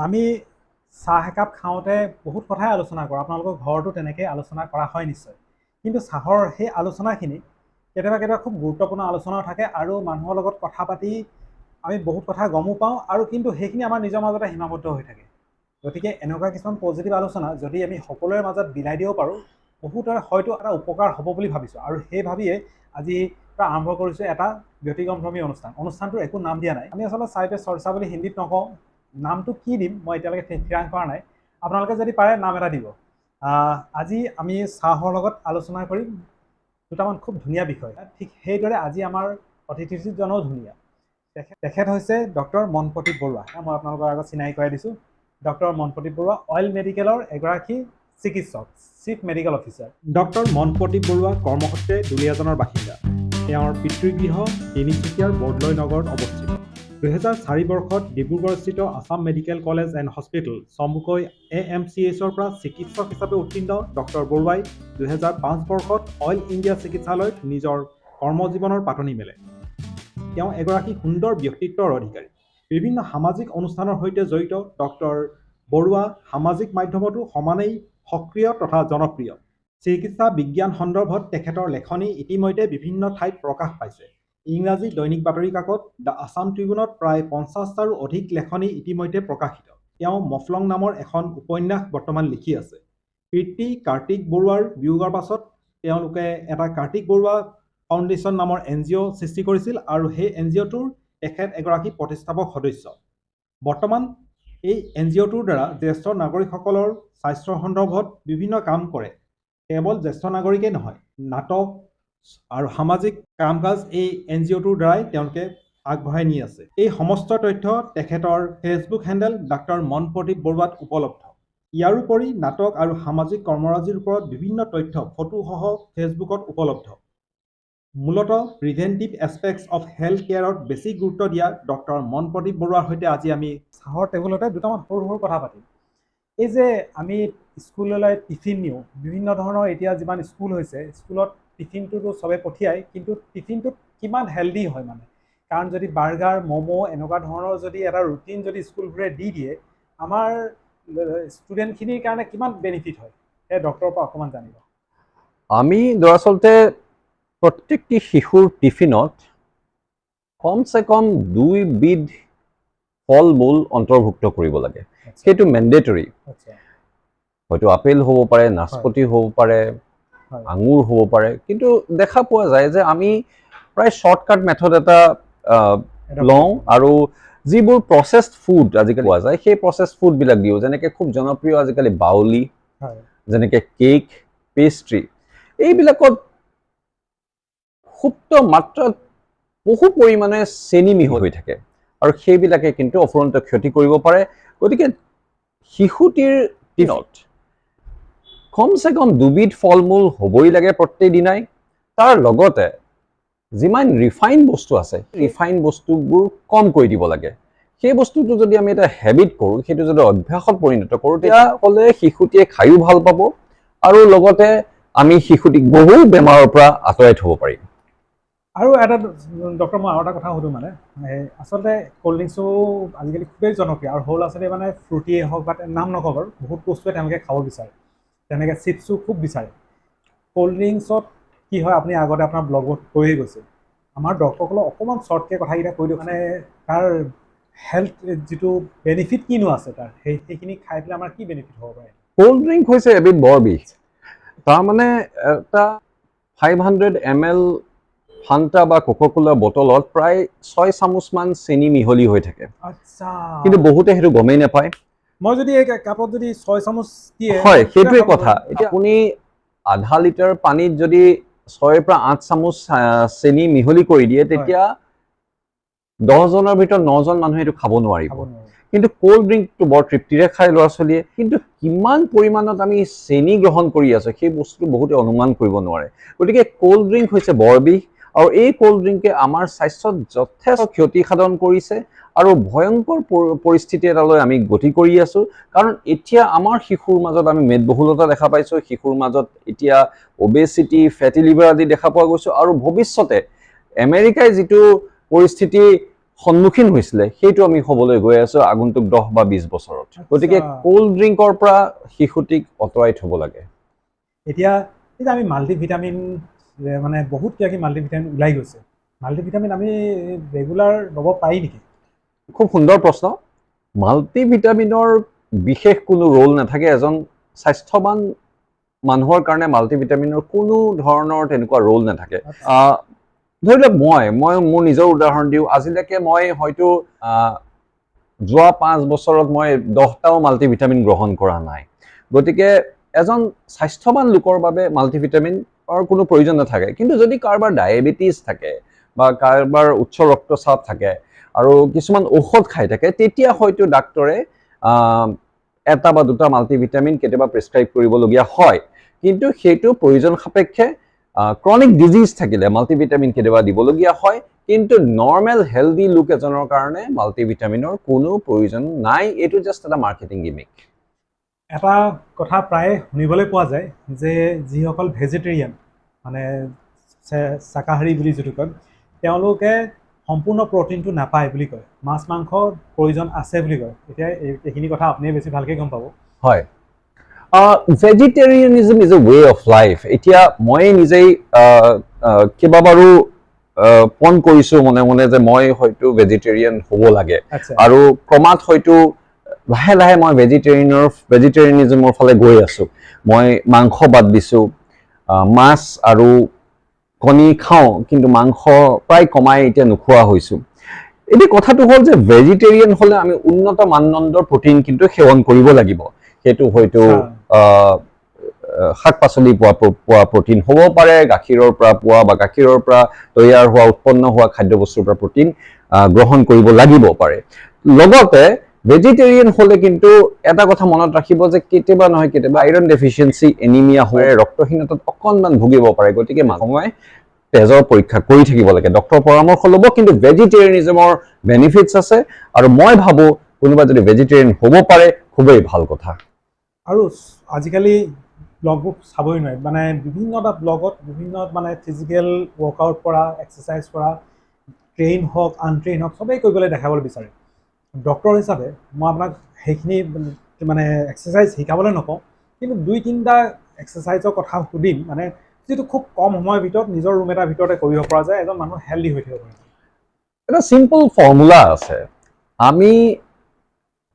আমি চাহ একাপ খাওঁতে বহুত কথাই আলোচনা কৰোঁ। আপোনালোকৰ ঘৰতো তেনেকৈ আলোচনা কৰা হয় নিশ্চয়। কিন্তু চাহৰ সেই আলোচনাখিনি কেতিয়াবা কেতিয়াবা খুব গুৰুত্বপূৰ্ণ আলোচনাও থাকে আৰু মানুহৰ লগত কথা পাতি আমি বহুত কথা গমো পাওঁ আৰু কিন্তু সেইখিনি আমাৰ নিজৰ মাজতে সীমাবদ্ধ হৈ থাকে। গতিকে এনেকুৱা কিছুমান পজিটিভ আলোচনা যদি আমি সকলোৰে মাজত বিলাই দিব পাৰোঁ বহুতৰে হয়তো এটা উপকাৰ হ'ব বুলি ভাবিছোঁ। আৰু সেই ভাবিয়ে আজি পৰা আৰম্ভ কৰিছোঁ এটা ব্যতিক্ৰমধৰ্মী অনুষ্ঠান। অনুষ্ঠানটোৰ একো নাম দিয়া নাই। আমি আচলতে চাইপে চৰ্চা বুলি হিন্দীত নকওঁ। নামটো কি দিম? মই এতিয়ালৈকে ঠিক থিৰাং কৰা নাই। আপোনালোকে যদি পাৰে, নাম এটা দিব। আজি আমি চাহৰ লগত আলোচনা কৰিম। দুটামান খুব ধুনীয়া বিষয়। ঠিক সেইদৰে আজি আমাৰ অতিথিজনো ধুনীয়া। তেখেত হৈছে ডক্টৰ মনপ্ৰতীপ বৰুৱা। মই আপোনালোকৰ আগত চিনাকি কৰাই দিছোঁ। ডক্টৰ মনপ্ৰতীপ বৰুৱা, অইল মেডিকেলৰ এগৰাকী চিকিৎসক, chief medical officer. Doctor Manpratip Barua কৰ্মসূত্ৰে দুলীয়াজনৰ বাসিন্দা। তেওঁৰ পিতৃগৃহ তিনিচুকীয়াৰ বৰদলৈ নগৰত অৱস্থিত। দুহেজাৰ চাৰি বৰ্ষত ডিব্ৰুগড়স্থিত Assam medical college and hospital চমুকৈ এ এম চি এইচৰ পৰা চিকিৎসক হিচাপে উত্তীৰ্ণ ডক্টৰ বৰুৱাই দুহেজাৰ পাঁচ বৰ্ষত অইল ইণ্ডিয়া চিকিৎসালয়ত নিজৰ কৰ্মজীৱনৰ পাতনি মেলে। তেওঁ এগৰাকী সুন্দৰ ব্যক্তিত্বৰ অধিকাৰী। বিভিন্ন সামাজিক অনুষ্ঠানৰ সৈতে জড়িত ডক্টৰ বৰুৱা সামাজিক মাধ্যমতো সমানেই সক্ৰিয় তথা জনপ্ৰিয়। চিকিৎসা বিজ্ঞান সন্দৰ্ভত তেখেতৰ লেখনি ইতিমধ্যে বিভিন্ন ঠাইত প্ৰকাশ পাইছে। ইংৰাজী দৈনিক বাতৰি কাকত দ্য আছাম ট্ৰিবিউনত প্ৰায় পঞ্চাছটাৰো অধিক লেখনি ইতিমধ্যে প্ৰকাশিত। তেওঁ মফলং নামৰ এখন উপন্যাস বৰ্তমান লিখি আছে। পিতৃ কাৰ্তিক বৰুৱাৰ বিয়োগৰ পাছত তেওঁলোকে এটা কাৰ্তিক বৰুৱা ফাউণ্ডেশ্যন নামৰ এন জি অ' সৃষ্টি কৰিছিল আৰু সেই এন জি অ'টোৰ তেখেত এগৰাকী প্ৰতিষ্ঠাপক সদস্য। বৰ্তমান এই এন জি অ'টোৰ দ্বাৰা জ্যেষ্ঠ নাগৰিকসকলৰ স্বাস্থ্যৰ সন্দৰ্ভত বিভিন্ন কাম কৰে। কেৱল জ্যেষ্ঠ নাগৰিকেই নহয় নাটক আৰু সামাজিক কাম কাজ এই এন জি অ'টোৰ দ্বাৰাই তেওঁলোকে আগবঢ়াই নি আছে। এই সমস্ত তথ্য তেখেতৰ ফেচবুক হেণ্ডেল ডাক্তৰ মনপ্ৰদীপ বৰুৱাত উপলব্ধ। ইয়াৰোপৰি নাটক আৰু সামাজিক কৰ্মৰাজিৰ ওপৰত বিভিন্ন তথ্য ফটোসহ ফেচবুকত উপলব্ধ। মূলতঃ প্ৰিভেণ্টিভ এছপেক্টছ অফ হেল্থ কেয়াৰত বেছি গুৰুত্ব দিয়া ডক্টৰ মনপ্ৰদীপ বৰুৱাৰ সৈতে আজি আমি চাহৰ টেবুলতে দুটামান সৰু সৰু কথা পাতিম। এই যে আমি স্কুললৈ টিফিন নিওঁ বিভিন্ন ধৰণৰ এতিয়া যিমান স্কুল হৈছে স্কুলত টিফিনটোতো চবে পঠিয়ায় কিন্তু টিফিনটোত কিমান হেল্ডি হয় মানে? কাৰণ যদি বাৰ্গাৰ ম'ম' এনেকুৱা ধৰণৰ যদি এটা ৰুটিন যদি স্কুলবোৰে দি দিয়ে আমাৰ ষ্টুডেণ্টখিনিৰ কাৰণে কিমান বেনিফিট হয়? সেই ডক্টৰৰ পৰা অকণমান জানিব। আমি দৰাচলতে প্ৰত্যেকটি শিশুৰ টিফিনত কমচে কম দুইবিধ ফল মূল অন্তৰ্ভুক্ত কৰিব লাগে। সেইটো মেণ্ডেটৰী। আচ্ছা। হয়তো আপেল হ'ব পাৰে নাচপতি হ'ব পাৰে। আঙুৰ হ'ব পাৰে। কিন্তু দেখা পোৱা যায় যে আমি প্ৰায় শ্বৰ্টকাট মেথড এটা লওঁ আৰু যিবোৰ প্ৰচেছড ফুড আজিকালি পোৱা যায় সেই প্ৰচেছড ফুডবিলাক দিওঁ। যেনেকৈ খুব জনপ্ৰিয় আজিকালি বাউলি যেনেকৈ কেক পেষ্ট্ৰি এইবিলাকত সুপ্ত মাত্ৰাত বহু পৰিমাণে চেনি মিহলি হৈ থাকে। আৰু সেইবিলাকে কিন্তু অফুৰন্ত ক্ষতি কৰিব পাৰে। গতিকে শিশুটিৰ দিনত কমচে কম দুবিধ ফল মূল হ'বই লাগে প্ৰত্যেক দিনাই। তাৰ লগতে যিমান ৰিফাইন বস্তু আছে ৰিফাইন বস্তুবোৰ কম কৰি দিব লাগে। সেই বস্তুটো যদি আমি এটা হেবিট কৰোঁ সেইটো যদি অভ্যাসত পৰিণত কৰোঁ তেতিয়াহ'লে শিশুটিয়ে খায়ো ভাল পাব আৰু লগতে আমি শিশুটিক বহু বেমাৰৰ পৰা আঁতৰাই থ'ব পাৰিম। আৰু এটা ডক্টৰ মই আৰু এটা কথা সুধোঁ মানে আচলতে ক'ল্ড ড্ৰিংকছো আজিকালি খুবেই জনপ্ৰিয় আৰু সৰু ল'ৰা ছোৱালীয়ে মানে ফ্ৰুটিয়ে হওক বা নাম নকওঁ বাৰু বহুত বস্তুৱে তেওঁলোকে খাব বিচাৰে। তেনেকৈ চিপছো খুব বিচাৰে। ক'ল্ড ড্ৰিংকছত কি হয় আপুনি আগতে আপোনাৰ ব্লগত কৈয়ে গৈছে। আমাৰ দৰ্শকসকলক অকণমান শ্বৰ্টকৈ কথাকেইটা কৈ দিওঁ মানে তাৰ হেল্থ যিটো বেনিফিট কিনো আছে তাৰ? সেই সেইখিনি খাই পেলাই আমাৰ কি বেনিফিট হ'ব পাৰে? ক'ল্ড ড্ৰিংক হৈছে এবিধ বৰ বিষ। তাৰমানে এটা five hundred M L Fanta বা কোকোকোলা বটলত প্ৰায় ছয় চামুচমান চেনি মিহলি হৈ থাকে। আচ্ছা। কিন্তু বহুতে সেইটো গমেই নাপায়। মই যদি এই কাপত যদি ছয় চামুচ দিয়ে হয় সেইটোৱে কথা। এতিয়া আপুনি আধা লিটাৰ পানীত যদি ছয়ৰ পৰা আঠ চামুচ চেনি মিহলি কৰি দিয়ে তেতিয়া দহজনৰ ভিতৰত নজন মানুহে এইটো খাব নোৱাৰিব। কিন্তু ক'ল্ড ড্ৰিংকটো বৰ তৃপ্তিৰে খায় ল'ৰা ছোৱালীয়ে কিন্তু কিমান পৰিমাণত আমি চেনি গ্ৰহণ কৰি আছোঁ সেই বস্তুটো বহুতে অনুমান কৰিব নোৱাৰে। গতিকে ক'ল্ড ড্ৰিংক হৈছে বৰ বিষ আৰু এই ক'ল্ড ড্ৰিংকে আমাৰ স্বাস্থ্যত যথেষ্ট ক্ষতি সাধন কৰিছে আৰু ভয়ংকৰ পৰি- পৰিস্থিতি এটালৈ আমি গতি কৰি আছোঁ। কাৰণ এতিয়া আমাৰ শিশুৰ মাজত আমি মেদবহুলতা দেখা পাইছোঁ শিশুৰ মাজত এতিয়া অবেচিটি ফেটি লিভাৰ আদি দেখা পোৱা গৈছোঁ আৰু ভৱিষ্যতে আমেৰিকাই যিটো পৰিস্থিতি সন্মুখীন হৈছিলে সেইটো আমি হ'বলৈ গৈ আছো আগন্তুক দহ বা বিছ বছৰত। গতিকে আচ্ছা। কোল্ড ড্ৰিংকৰ পৰা শিশুটিক আঁতৰাই থ'ব লাগে। এতিয়া আমি মাল্টিভিটামিন মানে বহুত কিবা কিবি মাল্টিভিটামিন ওলাই গৈছে। মাল্টিভিটামিন আমি ৰেগুলাৰ ল'ব পাৰি নেকি? খুব সুন্দৰ প্ৰশ্ন। মাল্টিভিটামিনৰ বিশেষ কোনো ৰোল নাথাকে এজন স্বাস্থ্যৱান মানুহৰ কাৰণে মাল্টিভিটামিনৰ কোনো ধৰণৰ তেনেকুৱা ৰোল নাথাকে। আহ, ধৰি লওক মই মই মোৰ নিজৰ উদাহৰণ দিওঁ। আজিলৈকে মই হয়তো যোৱা পাঁচ বছৰত মই দহটাও মাল্টিভিটামিন গ্ৰহণ কৰা নাই। গতিকে এজন স্বাস্থ্যৱান লোকৰ বাবে মাল্টিভিটামিনৰ কোনো প্ৰয়োজন নাথাকে। কিন্তু যদি কাৰোবাৰ ডায়েবেটিছ থাকে বা কাৰোবাৰ উচ্চ ৰক্তচাপ থাকে আৰু কিছুমান ঔষধ খাই থাকে, তেতিয়া হয়তো ডাক্তৰে এটা বা দুটা মাল্টিভিটামিন কেতিয়াবা প্ৰেছক্ৰাইব কৰিবলগীয়া হয়। কিন্তু সেইটো প্ৰয়োজন সাপেক্ষে ক্ৰনিক ডিজিজ থাকিলে মাল্টিভিটামিন কেতিয়াবা দিবলগীয়া হয়। কিন্তু নৰ্মেল হেল্ডি লোক এজনৰ কাৰণে মাল্টিভিটামিনৰ কোনো প্ৰয়োজন নাই। এইটো জাষ্ট এটা মাৰ্কেটিং গিমিক এটা কথা প্ৰায়ে শুনিবলৈ পোৱা যায় যে যিসকল ভেজিটেৰিয়ান মানে শাকাহাৰী বুলি যিটো কয় তেওঁলোকে সম্পূৰ্ণ প্ৰটিনটো নাপায় বুলি কয়। মাছ মাংসৰ প্ৰয়োজন আছে বুলি কয়। এতিয়া এই- এইখিনি কথা আপুনিয়ে বেছি ভালকৈ গম পাব। হয়। Vegetarianism is a way of life এতিয়া মই নিজেই কেইবাবাৰো পণ কৰিছো মনে মনে যে মই হয়তো ভেজিটেৰিয়ান হ'ব লাগে। আচ্ছা। আৰু ক্ৰমাৎ হয়তো লাহে লাহে মই ভেজিটেৰিয়ানৰ ভেজিটেৰিয়ানিজমৰ ফালে গৈ আছো। মই মাংস বাদ দিছো মাছ আৰু কণী খাওঁ কিন্তু মাংস প্ৰায় কমাই এতিয়া নোখোৱা হৈছো। এতিয়া কথাটো হ'ল যে ভেজিটেৰিয়ান হ'লে আমি উন্নত মানদণ্ডৰ প্ৰটিন কিন্তু সেৱন কৰিব লাগিব। সেইটো হয়তো শাক পাচলি পোৱা পোৱা প্ৰটিন হ'ব পাৰে গাখীৰৰ পৰা পোৱা বা গাখীৰৰ পৰা তৈয়াৰ হোৱা উৎপন্ন হোৱা খাদ্যবস্তুৰ পৰা প্ৰটিন গ্ৰহণ কৰিব লাগিব পাৰে। লগতে ভেজিটেৰিয়ান হ'লে কিন্তু এটা কথা মনত ৰাখিব যে কেতিয়াবা নহয় কেতিয়াবা আইৰণ ডেফিচিয়েঞ্চি এনিমিয়া হৈ ৰক্তহীনতাত অকণমান ভুগিব পাৰে। গতিকে সময়ে তেজৰ পৰীক্ষা কৰি থাকিব লাগে। ডক্তৰৰ পৰামৰ্শ ল'ব কিন্তু ভেজিটেৰিয়ানিজমৰ বেনিফিটছ আছে। আৰু মই ভাবোঁ কোনোবা যদি ভেজিটেৰিয়ান হ'ব পাৰে খুবেই ভালো কথা। আৰু আজিকালি ব্লগবোৰ চাবই নোৱাৰি। মানে বিভিন্নটা ব্লগত বিভিন্ন মানে ফিজিকেল ৱৰ্কআউট কৰা এক্সাৰচাইজ কৰা ট্ৰেইন হওক আনট্ৰেইন হওক চবেই কৰিবলৈ দেখাবলৈ বিচাৰে। ডক্তৰ হিচাপে মই আপোনাক সেইখিনি মানে এক্সাৰচাইজ শিকাবলৈ নকওঁ কিন্তু দুই তিনিটা এক্সাৰচাইজৰ কথা সুধিম মানে যিটো খুব কম সময়ৰ ভিতৰত নিজৰ ৰুম এটাৰ ভিতৰতে কৰিব পৰা যায় এজন মানুহ হেল্ডি হৈ থাকিব পাৰে। এটা চিম্পল ফৰ্মুলা আছে। আমি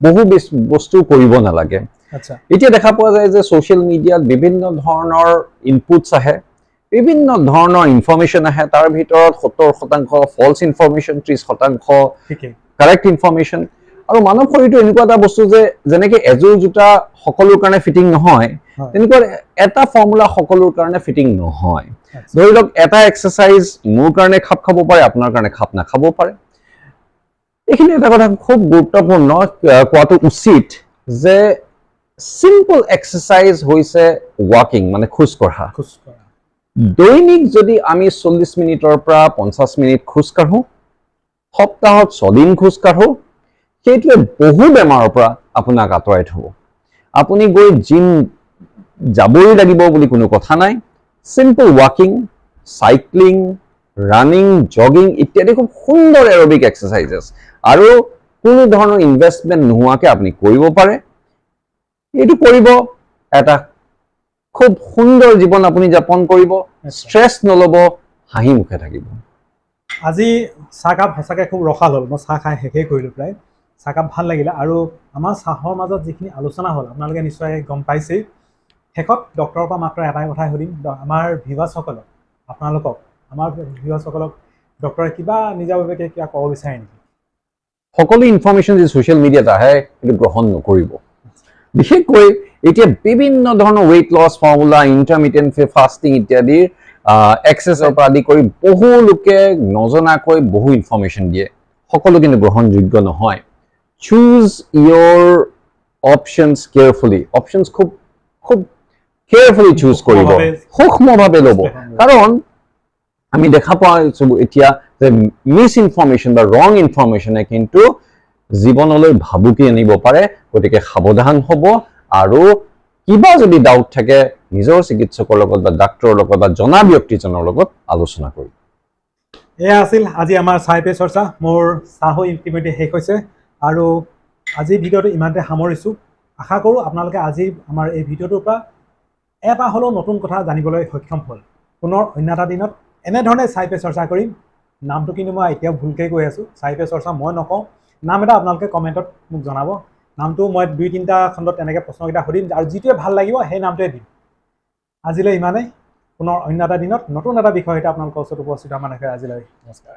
বহু বেছ- বস্তু কৰিব নালাগে। আচ্ছা। এতিয়া দেখা পোৱা যায় যে ছ'চিয়েল মিডিয়াত বিভিন্ন ধৰণৰ ইনপুটছ আহে বিভিন্ন ধৰণৰ ইনফৰ্মেশ্যন আহে তাৰ ভিতৰত সত্তৰ শতাংশ ফলছ ইনফৰ্মেশ্যন ত্ৰিছ শতাংশ কাৰেক্ট ইনফৰ্মেশ্যন আৰু মানৱ শৰীৰটো এনেকুৱা এটা বস্তু যে যেনেকে এযোৰ জোতা সকলোৰ কাৰণে ফিটিং নহয় তেনেকুৱা এটা ফৰ্মুলা সকলোৰ কাৰণে ফিটিং নহয়। আচ্ছা। ধৰি লওক এটা এক্সাৰচাইজ মোৰ কাৰণে খাপ খাব পাৰে আপোনাৰ কাৰণে খাপ নাখাব পাৰে। এইখিনি এটা কথা খুব গুৰুত্বপূৰ্ণ কোৱাটো উচিত যে চিম্পল এক্সাৰচাইজ হৈছে ৱাকিং মানে খোজ কঢ়া খোজ কঢ়া দৈনিক যদি আমি চল্লিছ মিনিটৰ পৰা পঞ্চাছ মিনিট খোজ কাঢ়োঁ সপ্তাহত ছদিন খোজ কাঢ়োঁ সেইটোৱে বহু বেমাৰৰ পৰা আপোনাক আঁতৰাই থ'ব। আপুনি গৈ জিম যাবই লাগিব বুলি কোনো কথা নাই। চিম্পল ৱাকিং চাইক্লিং ৰানিং জগিং ইত্যাদি খুব সুন্দৰ এৰবিক এক্সাৰচাইজেছ আৰু কোনো ধৰণৰ ইনভেষ্টমেণ্ট নোহোৱাকৈ আপুনি কৰিব পাৰে। এইটো কৰিব এটা খুব সুন্দৰ জীৱন আপুনি যাপন কৰিব। ষ্ট্ৰেছ নল'ব হাঁহি মুখে থাকিব। আজি চাহকাপ সঁচাকৈ খুব ৰসাল হ'ল মই চাহ খাই শেষেই কৰিলোঁ প্ৰায়। চাহকাপ ভাল লাগিলে আৰু আমাৰ চাহৰ মাজত যিখিনি আলোচনা হ'ল আপোনালোকে নিশ্চয় গম পাইছেই। শেষত ডক্টৰৰ পৰা মাত্ৰ এটাই কথাই সুধিম আমাৰ ভিউৱাৰ্ছসকলক আপোনালোকক আমাৰ ভিউৱাৰ্ছসকলক ডক্টৰে কিবা নিজাববীয়াকৈ কিবা ক'ব বিচাৰে নেকি? সকলো ইনফৰ্মেশ্যন যি ছ'চিয়েল মিডিয়াত আহে সেইটো গ্ৰহণ নকৰিব। বিশেষকৈ এতিয়া বিভিন্ন ধৰণৰ weight loss formula intermediate fasting ইত্যাদিৰ এক্সেছৰ পৰা আদি কৰি বহু লোকে নজনাকৈ বহু ইনফৰ্মেশ্যন দিয়ে। সকলো কিন্তু গ্ৰহণযোগ্য নহয়। Choose your options carefully options খুব খুব কেয়াৰফুলি চুজ কৰিব। সূক্ষ্মভাৱে- ল'ব। কাৰণ আমি দেখা পোৱা এতিয়া যে মিছ ইনফৰ্মেশ্যন বা ৰং ইনফৰ্মেশ্যনে কিন্তু জীৱনলৈ ভাবুকি আনিব পাৰে। গতিকে সাৱধান হ'ব আৰু কিবা যদি ডাউট থাকে নিজৰ চিকিৎসকৰ লগত বা ডাক্তৰৰ লগত বা জনা ব্যক্তিজনৰ লগত আলোচনা কৰিব এয়া আছিল আজি আমাৰ চাহ পে চৰ্চা। মোৰ চাহো ইতিমধ্যে শেষ হৈছে আৰু আজিৰ ভিডিঅ'টো ইমানতে সামৰিছোঁ। আশা কৰোঁ আপোনালোকে আজি আমাৰ এই ভিডিঅ'টোৰ পৰা এটা হ'লেও নতুন কথা জানিবলৈ সক্ষম হ'ল। পুনৰ অন্য এটা দিনত এনেধৰণে চাই পে চৰ্চা কৰিম। নামটো কিন্তু মই এতিয়াও ভুলকৈ কৈ আছোঁ। চাই পে চৰ্চা মই নকওঁ। নাম এটা আপোনালোকে কমেণ্টত মোক জনাব। নামটো মই দুই তিনিটা খণ্ডত তেনেকৈ প্ৰশ্নকেইটা সুধিম। আৰু যিটোৱে ভাল লাগিব সেই নামটোৱে দিম। আজিলৈ ইমানেই। পুনৰ অন্য এটা দিনত নতুন এটা বিষয় সৈতে আপোনালোকৰ ওচৰত উপস্থিত হোৱা মানুহে আজিলৈ নমস্কাৰ।